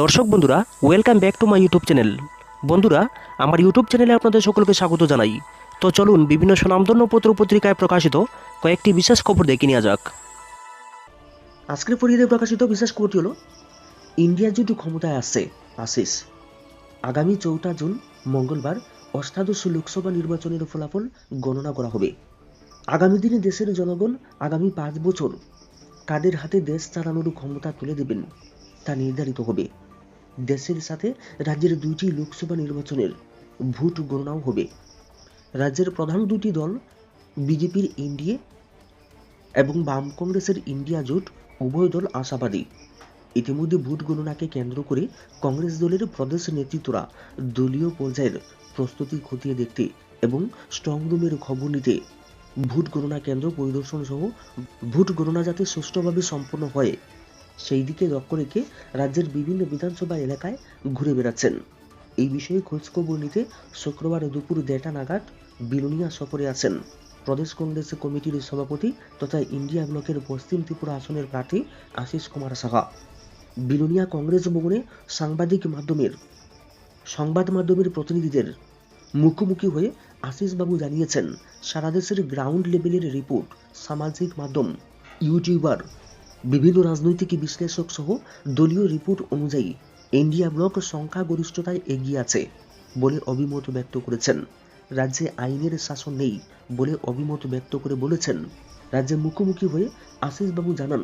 দর্শক বন্ধুরা welcome back to my YouTube channel বন্ধুরা, আমার ইউটিউব চ্যানেলে আপনাদের সকলকে স্বাগত জানাই। তো চলুন বিভিন্ন সুনামধন্য পত্র পত্রিকায় প্রকাশিত কয়েকটি বিশেষ খবর দেখে নেওয়া যাক। আজকের পরিবারে প্রকাশিত বিশেষ খবরটি হলো, ইন্ডিয়া যদি ক্ষমতায় আসে আশিস আগামী চৌঠা জুন মঙ্গলবার অষ্টাদশ লোকসভা নির্বাচনের ফলাফল গণনা করা হবে। আগামী দিনে দেশের জনগণ আগামী পাঁচ বছর কাদের হাতে দেশ চালানোর ক্ষমতা তুলে দেবেন, তা নির্ধারিত হবে। দেশের সাথে রাজ্যের দুইটি লোকসভা নির্বাচনের ভোট গণনাও হবে। রাজ্যের প্রধান দুটি দল, বিজেপির এনডিএ এবং বাম কংগ্রেসের ইন্ডিয়া জোট, উভয় দল আশাবাদী। ইতিমধ্যে ভোট গণনাকে কেন্দ্র করে কংগ্রেস দলের প্রদেশ নেতৃত্বরা দলীয় পর্যায়ের প্রস্তুতি খতিয়ে দেখতে এবং স্ট্রং রুমের খবর নিতে ভোট গণনা কেন্দ্র পরিদর্শন সহ ভোট গণনা যাতে সুষ্ঠুভাবে সম্পন্ন হয় সেই দিকে লক্ষ্য রেখে রাজ্যের বিভিন্ন বিধানসভা এলাকায় ঘুরে বেড়াচ্ছেন। এই বিষয়ে খোঁজখবর নিতে শুক্রবার দুপুর দেড়টা নাগাদ বিলোনিয়া সফরে আছেন। প্রদেশ কংগ্রেস কমিটির সভাপতি তথা ইন্ডিয়া ব্লকের পশ্চিম ত্রিপুরা আসনের প্রার্থী আশিস কুমার সাহা। বিলোনিয়া কংগ্রেস ভবনে সাংবাদিক মাধ্যমের, সংবাদ মাধ্যমের প্রতিনিধিদের মুখোমুখি হয়ে আশিসবাবু জানিয়েছেন, সারা দেশের গ্রাউন্ড লেভেলের রিপোর্ট সামাজিক মাধ্যম ইউটিউবার বিভিন্ন রাজনৈতিক বিশ্লেষক সহ দলীয় রিপোর্ট অনুযায়ী ইন্ডিয়া ব্লক সংখ্যাগরিষ্ঠতায় এগিয়ে আছে বলে অভিমত ব্যক্ত করেছেন। রাজ্যে আইনের শাসন নেই বলে অভিমত ব্যক্ত করে বলেছেন। রাজ্যে মুখোমুখি হয়ে আশিসবাবু জানান,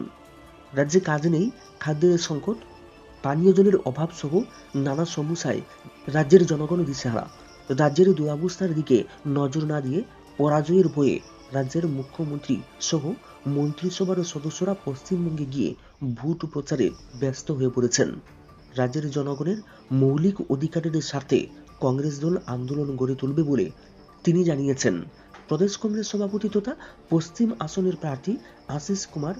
রাজ্যে কাজ নেই, খাদ্যের সংকট, পানীয় জলের অভাব সহ নানা সমস্যায় রাজ্যের জনগণ দিশেহারা। রাজ্যের দুরাবস্থার দিকে নজর না দিয়ে পরাজয়ের বয়ে রাজ্যের মুখ্যমন্ত্রী সহ মন্ত্রিসভার সদস্যরা পশ্চিমবঙ্গে গিয়ে ভোট প্রচারে ব্যস্ত হয়ে পড়েছেন। রাজ্যের জনগণের মৌলিক অধিকারের স্বার্থে কংগ্রেস দল আন্দোলন গড়ে তুলবে বলে তিনি জানিয়েছেন। প্রদেশ কংগ্রেস সভাপতি তথা পশ্চিম আসনের প্রার্থী আশিস কুমার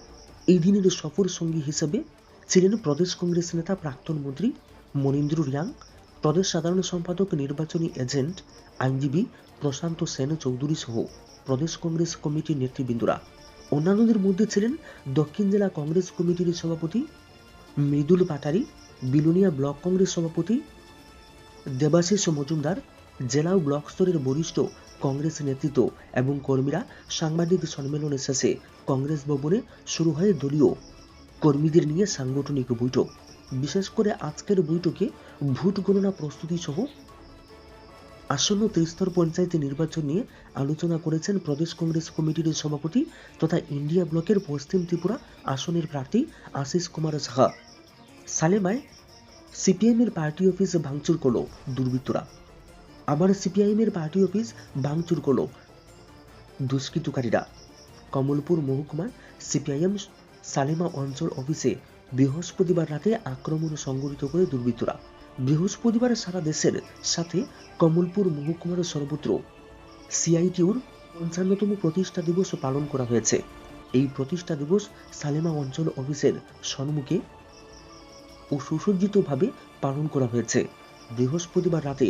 এই দিনের সফর সঙ্গী হিসেবে ছিলেন প্রদেশ কংগ্রেস নেতা প্রাক্তন মন্ত্রী মনীন্দ্র রিয়াং, প্রদেশ সাধারণ সম্পাদক নির্বাচনী এজেন্ট আইনজীবী প্রশান্ত সেন চৌধুরী সহ প্রদেশ কংগ্রেস কমিটির নেতৃবৃন্দরা। অন্যান্যদের মধ্যে ছিলেন দক্ষিণ জেলা কংগ্রেস কমিটির সভাপতি, মৃদুল পাটারি বিলোনিয়া ব্লক কংগ্রেস সভাপতি, দেবাশিস মজুমদার জেলা ও ব্লক স্তরের বরিষ্ঠ কংগ্রেস নেতৃত্ব এবং কর্মীরা সাংবাদিক সম্মেলনে শেষে কংগ্রেস ভবনে শুরু হয় দলীয় কর্মীদের নিয়ে সাংগঠনিক বৈঠক। বিশেষ করে আজকের বৈঠকে ভোট গণনা প্রস্তুতি সহ আসন্ন ত্রিস্তর পঞ্চায়েত নির্বাচন নিয়ে আলোচনা করেছেন প্রদেশ কংগ্রেস কমিটির সভাপতি তথা ইন্ডিয়া ব্লকের পশ্চিম ত্রিপুরা আসনের প্রার্থী আশিস কুমার সাহা। সালেমায় সিপিএমের পার্টি অফিস ভাঙচুর করল দুর্বৃত্তরা। আবার সিপিআইএমের পার্টি অফিস ভাঙচুর করল দুষ্কৃতকারীরা। কমলপুর মহকুমা সিপিআইএম সালেমা অঞ্চল অফিসে বৃহস্পতিবার রাতে আক্রমণ সংঘটিত করে দুর্বৃত্তরা। বৃহস্পতিবার সারা দেশের সাথে কমলপুর মহকুমার সর্বত্র সিআইটিউর পঞ্চান্নতম প্রতিষ্ঠা দিবস পালন করা হয়েছে। এই প্রতিষ্ঠা দিবস সালেমা অঞ্চল অফিসের সম্মুখে ও সুসজ্জিতভাবে পালন করা হয়েছে। বৃহস্পতিবার রাতে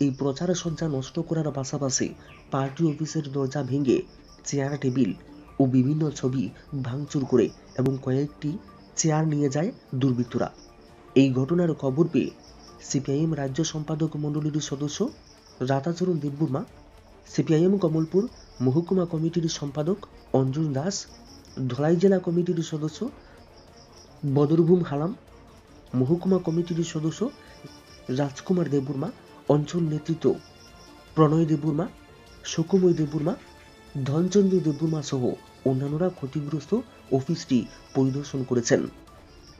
এই প্রচার সজ্জা নষ্ট করার পাশাপাশি পার্টি অফিসের দরজা ভেঙে চেয়ার, টেবিল ও বিভিন্ন ছবি ভাঙচুর করে এবং কয়েকটি চেয়ার নিয়ে যায় দুর্বৃত্তরা। এই ঘটনার খবর পেয়ে সিপিআইএম রাজ্য সম্পাদক মণ্ডলীর সদস্য রাতাচরণ দেববর্মা, সিপিআইএম কমলপুর মহকুমা কমিটির সম্পাদক অঞ্জন দাস, ধলাই জেলা কমিটির সদস্য বদরভূম হালাম, মহকুমা কমিটির সদস্য রাজকুমার দেববর্মা, অঞ্চল নেতৃত্ব প্রণয় দেববর্মা, সুকুময় দেববর্মা, ধনচন্দ্র দেববর্মা সহ অন্যান্যরা ক্ষতিগ্রস্ত অফিসটি পরিদর্শন করেছেন।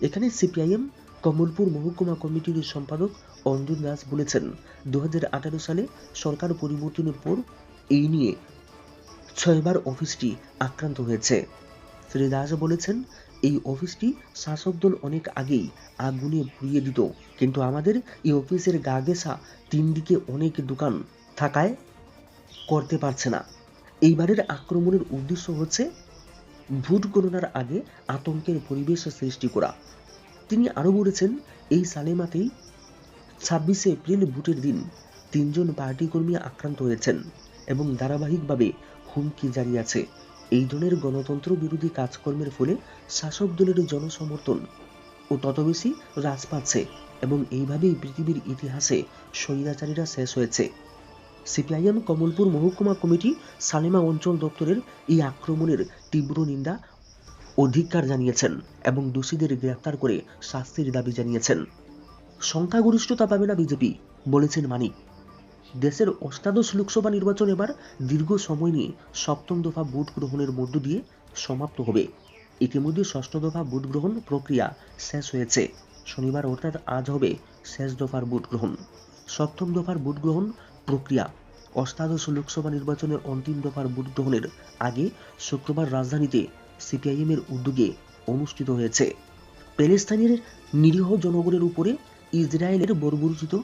এখানে সিপিআইএম কমলপুর মহকুমা কমিটির সম্পাদক অঞ্জন দাস বলেছেন, দুহাজার আঠারো সালে সরকার পরিবর্তনের পর এই নিয়ে ছয়বার অফিসটি আক্রান্ত হয়েছে। শ্রী দাস বলেছেন, এই অফিসটি শাসক দল অনেক আগেই আগুনে পুড়িয়ে দিত, কিন্তু আমাদের এই অফিসের গা ঘেঁষা তিন দিকে অনেক দোকান থাকায় করতে পারছে না। এইবারের আক্রমণের উদ্দেশ্য হচ্ছে ভোট গণনার আগে আতঙ্কের পরিবেশ সৃষ্টি করা। তিনি আরও বলেছেন, এই সালেমাতেই ছাব্বিশে এপ্রিল ভোটের দিন তিনজন পার্টি কর্মী আক্রান্ত হয়েছেন এবং ধারাবাহিকভাবে হুমকি জারি আছে। এই ধরনের গণতন্ত্র বিরোধী কাজকর্মের ফলে শাসক দলের জনসমর্থন ও তত বেশি হ্রাস পাচ্ছে এবং এইভাবেই পৃথিবীর ইতিহাসে স্বৈরাচারীরা শেষ হয়েছে। সিপিআইএম কমলপুর মহকুমা কমিটি সালেমা অঞ্চল দপ্তরের এই আক্রমণের তীব্র নিন্দা অধিকার জানিয়েছেন এবং দোষীদের গ্রেফতার করে শাস্তির দাবি জানিয়েছেন। সংখ্যাগরিষ্ঠতা পাবে না বিজেপি, বলেছেন মানিক। দেশের অষ্টাদশ লোকসভা নির্বাচন এবার দীর্ঘ সময় নিয়ে সপ্তম দফা ভোট গ্রহণের মধ্য দিয়ে সমাপ্ত হবে। ইতিমধ্যে ষষ্ঠ দফা ভোট গ্রহণ প্রক্রিয়া শেষ হয়েছে। শনিবার অর্থাৎ আজ হবে শেষ দফার ভোট গ্রহণ। সপ্তম দফার ভোট গ্রহণ প্রক্রিয়া। অষ্টাদশ লোকসভা নির্বাচনের অন্তিম দফার ভোট গ্রহণের আগে শুক্রবার রাজধানীতে সিপিআইএম এর উদ্যোগে অনুষ্ঠিত হয়েছে। প্যালেস্তাইনের নিরীহ জনগণের উপরে ইসরায়েলের বর্বরচিত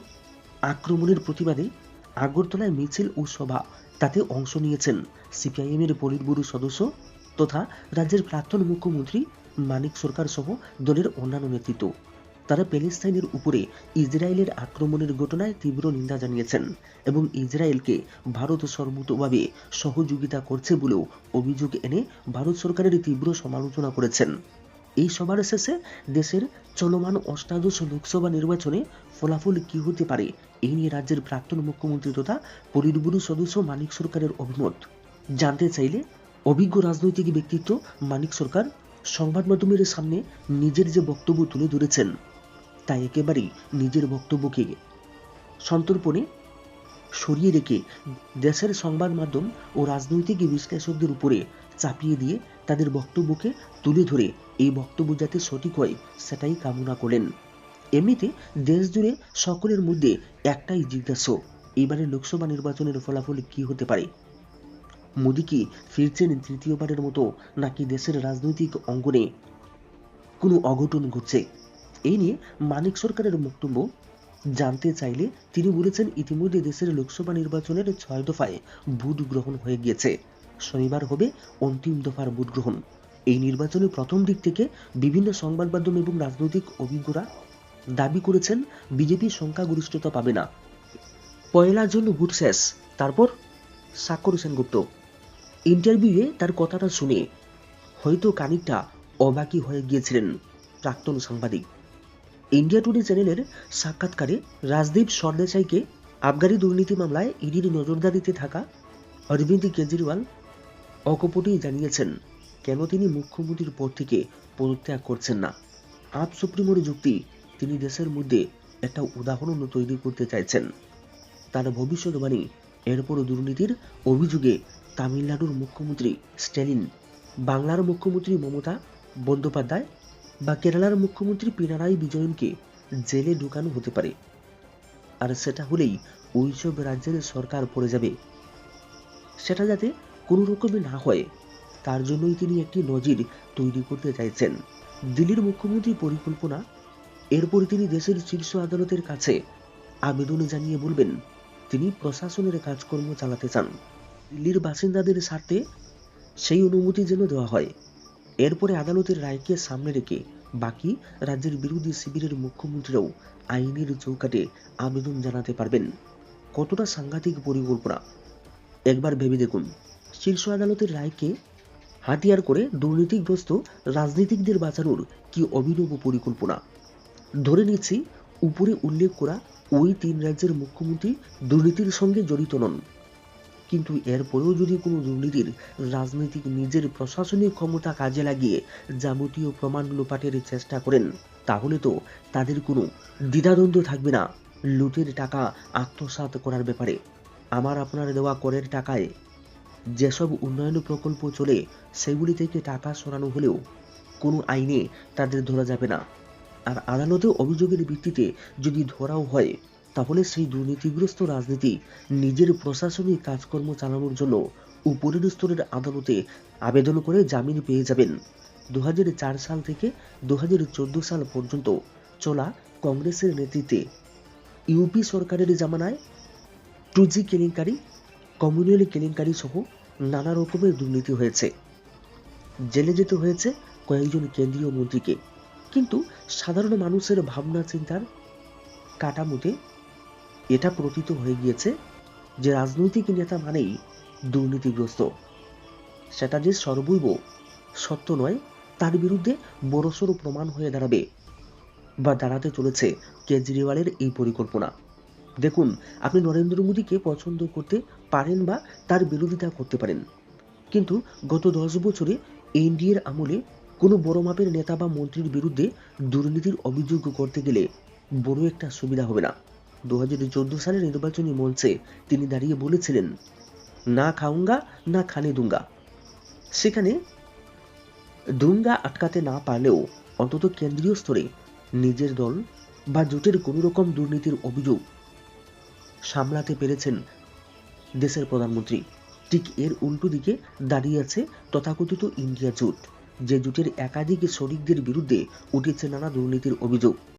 আক্রমণের প্রতিবাদে আগরতলায় মিছিল ও সভা, তাতে অংশ নিয়েছেন সিপিআইএমের এর পলিট সদস্য তথা রাজ্যের প্রাক্তন মুখ্যমন্ত্রী মানিক সরকার সহ দলের অন্যান্য নেতৃত্ব। তারা প্যালেস্তাইনের উপরে ইসরায়েলের আক্রমণের ঘটনায় তীব্র নিন্দা জানিয়েছেন এবং ইসরায়েলকে ভারত সর্বতভাবে সহযোগিতা করছে বলেও অভিযোগ এনে ভারত সরকারের তীব্র সমালোচনা করেছেন। এই সভার শেষে দেশের চলমান অষ্টাদশ লোকসভা নির্বাচনে ফলাফল কি হতে পারে এই নিয়ে রাজ্যের প্রাক্তন মুখ্যমন্ত্রী তথা পরিটব্যুরো সদস্য মানিক সরকারের অভিমত। জানতে চাইলে অভিজ্ঞ রাজনৈতিক ব্যক্তিত্ব মানিক সরকার সংবাদ মাধ্যমের সামনে নিজের যে বক্তব্য তুলে ধরেছেন তা একেবারেই নিজের বক্তব্যকে সন্তর্পণে সরিয়ে রেখে দেশের সংবাদ মাধ্যম ও রাজনৈতিক বিশ্লেষকদের উপরে চাপিয়ে দিয়ে তাদের বক্তব্যকে তুলে ধরে এই বক্তব্য যাতে সঠিক হয় সেটাই কামনা করেন। এমনিতে দেশ জুড়ে সকলের মধ্যে একটাই জিজ্ঞাসা এবারে লোকসভা নির্বাচনের ফলাফল কি হতে পারে? মোদী কি ফিরছেন তৃতীয়বারের মতো নাকি দেশের রাজনৈতিক অঙ্গনে কোনো অঘটন ঘটছে? এই নিয়ে মানিক সরকারের বক্তব্য। জানতে চাইলে তিনি বলেছেন, ইতিমধ্যে দেশের লোকসভা নির্বাচনের ছয় দফায় ভোট গ্রহণ হয়ে গিয়েছে। শনিবার হবে অন্তিম দফার ভোট গ্রহণ। এই নির্বাচনে প্রথম দিক থেকে বিভিন্ন সংবাদ মাধ্যম এবং রাজনৈতিক অভিজ্ঞরা দাবি করেছেন, বিজেপি সংখ্যাগরিষ্ঠতা পাবে না। পয়লা জন্য ভোট শেষ, তারপর স্বাক্ষর সেনগুপ্ত। ইন্টারভিউয়ে তার কথাটা শুনে হয়তো খানিকটা অবাকি হয়ে গিয়েছিলেন প্রাক্তন সাংবাদিক। ইন্ডিয়া টুডে চ্যানেলের সাক্ষাৎকারে রাজদীপ সরদেশাইকে আবগারি দুর্নীতি মামলায় ইডির নজরদারিতে থাকা অরবিন্দ কেজরিওয়াল অকপটেই জানিয়েছেন, কেন তিনি মুখ্যমন্ত্রীর পদ থেকে পদত্যাগ করছেন না? আপ সুপ্রিমোর যুক্তি, তিনি দেশের মধ্যে একটা উদাহরণ তৈরি করতে চাইছেন। তার ভবিষ্যৎবাণী এরপর দুর্নীতির অভিযোগে তামিলনাড়ুর মুখ্যমন্ত্রী স্ট্যালিন, বাংলার মুখ্যমন্ত্রী মমতা বন্দ্যোপাধ্যায় বা কেরালার মুখ্যমন্ত্রী পিনারাই বিজয়নকে জেলে ঢুকানো হতে পারে। আর সেটা হলেই ওইসব রাজ্যের সরকার পড়ে যাবে। সেটা যাতে কোনো রকমে না হয়, তার জন্যই তিনি একটি নজির তৈরি করতে চাইছেন। দিল্লির মুখ্যমন্ত্রী পরিকল্পনা এরপর তিনি দেশের শীর্ষ আদালতের কাছে আবেদন জানিয়ে বলবেন, তিনি প্রশাসনের কাজকর্ম চালাতে চান। দিল্লির বাসিন্দাদের স্বার্থে সেই অনুমতি যেন দেওয়া হয়। এরপরে আদালতের রায়কে সামনে রেখে বাকি রাজ্যের বিরোধী শিবিরের মুখ্যমন্ত্রীরাও আইনের চৌকাটে আবেদন জানাতে পারবেন। কতটা সাংঘাতিক পরিকল্পনা? একবার ভেবে দেখুন। শীর্ষ আদালতের রায়কে হাতিয়ার করে দুর্নীতিগ্রস্ত রাজনীতিকদের বাঁচানোর কি অভিনব পরিকল্পনা? ধরে নিচ্ছি, উপরে উল্লেখ করা ওই তিন রাজ্যের মুখ্যমন্ত্রী দুর্নীতির সঙ্গে জড়িত নন। কিন্তু এরপরেও যদি কোনো দুর্নীতির রাজনৈতিক নিজের প্রশাসনিক ক্ষমতা কাজে লাগিয়ে যাবতীয় প্রমাণ লোপাটের চেষ্টা করেন, তাহলে তো তাদের কোনো দ্বিধাদ্বন্দ্ব থাকবে না। লুটের টাকা আত্মসাৎ করার ব্যাপারে। আমার আপনার দেওয়া করের টাকায় যেসব উন্নয়ন প্রকল্প চলে, সেগুলি থেকে টাকা সরানো হলেও কোনো আইনে তাদের ধরা যাবে না। আর আদালতে অভিযোগের ভিত্তিতে যদি ধরাও হয় তাহলে সেই দুর্নীতিগ্রস্ত রাজনীতি নিজের প্রশাসনিক কাজকর্ম চালানোর জন্য উপরের স্তরের আদালতে আবেদন করে জামিন পেয়ে যাবেন। দু হাজার চার সাল থেকে দুহাজার চোদ্দ সাল পর্যন্ত চলা কংগ্রেসের নেতৃত্বে। ইউপি সরকারের জামানায় টু জি কেলেঙ্কারি, কমিউনাল কেলেঙ্কারি সহ নানা রকমের দুর্নীতি হয়েছে। জেলে যেতে হয়েছে কয়েকজন কেন্দ্রীয় মন্ত্রীকে। কিন্তু সাধারণ মানুষের ভাবনা চিন্তার কাটামুতে এটা প্রতীত হয়ে গিয়েছে যে রাজনৈতিক নেতা মানেই দুর্নীতিগ্রস্ত। সেটা যে সর্বৈব সত্য নয়, তার বিরুদ্ধে বড়সড় প্রমাণ হয়ে দাঁড়াবে বা দাঁড়াতে চলেছে কেজরিওয়ালের এই পরিকল্পনা। দেখুন, আপনি নরেন্দ্র মোদীকে পছন্দ করতে পারেন বা তার বিরোধিতা করতে পারেন। কিন্তু গত দশ বছরে এনডিএর আমলে কোনো বড় মাপের নেতা বা মন্ত্রীর বিরুদ্ধে দুর্নীতির অভিযোগ করতে গেলে বড় একটা সুবিধা হবে না। দু হাজার চোদ্দ সালের নির্বাচনী মঞ্চে তিনি দাঁড়িয়ে বলেছিলেন, না খাউঙ্গা না খানে দুঙ্গা। সেখানে দুঙ্গা আটকাতে না পারলেও অন্তত কেন্দ্রীয় স্তরে নিজের দল বা জোটের কোনো রকম দুর্নীতির অভিযোগ সামলাতে পেরেছেন দেশের প্রধানমন্ত্রী। ঠিক এর উল্টো দিকে দাঁড়িয়ে আছে তথাকথিত ইন্ডিয়া জোট, যে জোটের একাধিক শরিকদের বিরুদ্ধে উঠেছে নানা দুর্নীতির অভিযোগ।